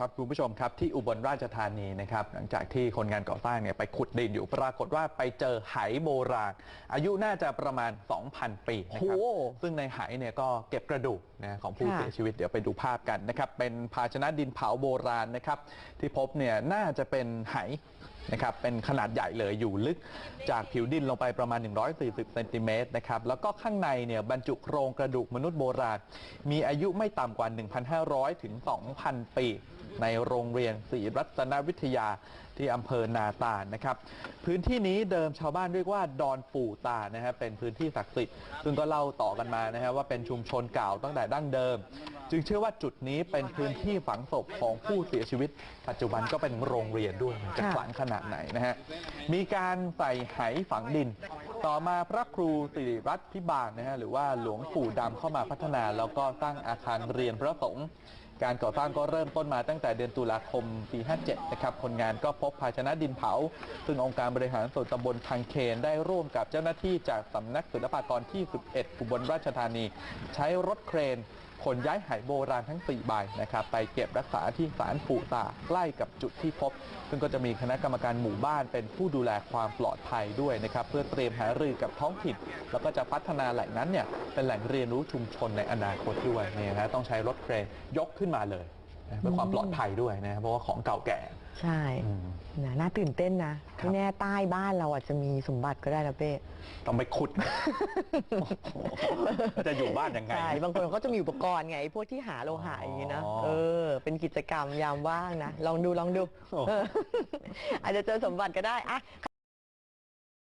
ครับคุณผู้ชมครับที่อุบลราชธานีนะครับหลังจากที่คนงานก่อสร้างเนี่ยไปขุดดินอยู่ปรากฏว่าไปเจอไหโบราณ อายุน่าจะประมาณ 2,000 ปีนะครับโอ้ซึ่งในไหเนี่ยก็เก็บกระดูกนะของผู้ค่ะเสียชีวิตเดี๋ยวไปดูภาพกันนะครับเป็นภาชนะดินเผาโบราณนะครับที่พบเนี่ยน่าจะเป็นไหนะครับเป็นขนาดใหญ่เลยอยู่ลึกจากผิวดินลงไปประมาณ 140เซนติเมตรนะครับแล้วก็ข้างในเนี่ยบรรจุโครงกระดูกมนุษย์โบราณ มีอายุไม่ต่ำกว่า 1,500 ถึง 2,000 ปี ในโรงเรียนศรีรัตนวิทยาที่อำเภอนาตานะครับ พื้นที่นี้เดิมชาวบ้านเรียกว่าดอนปู่ตานะครับเป็นพื้นที่ศักดิ์สิทธิ์ซึ่งก็เล่าต่อกันมานะครับว่าเป็นชุมชนเก่าตั้งแต่ดั้งเดิม จึงเชื่อว่าจุดนี้เป็นพื้นที่ฝังศพของผู้เสียชีวิต ปัจจุบันก็เป็นโรงเรียนด้วยจะขลังขนาดไหนนะฮะมีการใส่ไหฝังดิน ต่อมาพระครูสิริรัตน์พิบาลนะฮะหรือว่าหลวงปู่ดำเข้ามาพัฒนา แล้วก็สร้างอาคารเรียนพระสงฆ์ การก่อสร้างก็เริ่มต้นมาตั้งแต่เดือนตุลาคมปี 57 นะครับ คนงานก็พบภาชนะดินเผา ซึ่งองค์การบริหารส่วนตำบลทางเคนได้ร่วมกับเจ้าหน้าที่จากสำนักศิลปากรที่ 11 อุบลราชธานี ใช้รถเครนขนย้ายไหโบราณทั้ง 4 ใบนะครับไปเก็บรักษาที่ศาลปู่ตาใกล้กับจุดที่พบ ซึ่งก็จะมีคณะกรรมการหมู่บ้านเป็นผู้ดูแลความปลอดภัยด้วยนะครับ เพื่อเตรียมหารือกับท้องถิ่น แล้วก็จะพัฒนาแหล่งนั้นเนี่ยเป็นแหล่งเรียนรู้ชุมชนในอนาคตด้วยนี่นะต้องใช้รถเครนยกขึ้นมาเลยนะเพื่อความปลอดภัยด้วยนะเพราะว่าของเก่าแก่ใช่อืม นะน่าตื่นเต้นนะครับไม่แน่ใต้บ้านเราอาจจะมีสมบัติก็ได้นะเป้ต้องไปขุดจะอยู่บ้านยังไง ใช่บางคนเขาจะมีอุปกรณ์ไงไอ้พวกที่หาโลหะอย่างนี้นะ อ๋อ เออ เป็นกิจกรรมยามว่างนะ ลองดูลองดู โอ้ เอออาจจะเจอสมบัติก็ได้อะ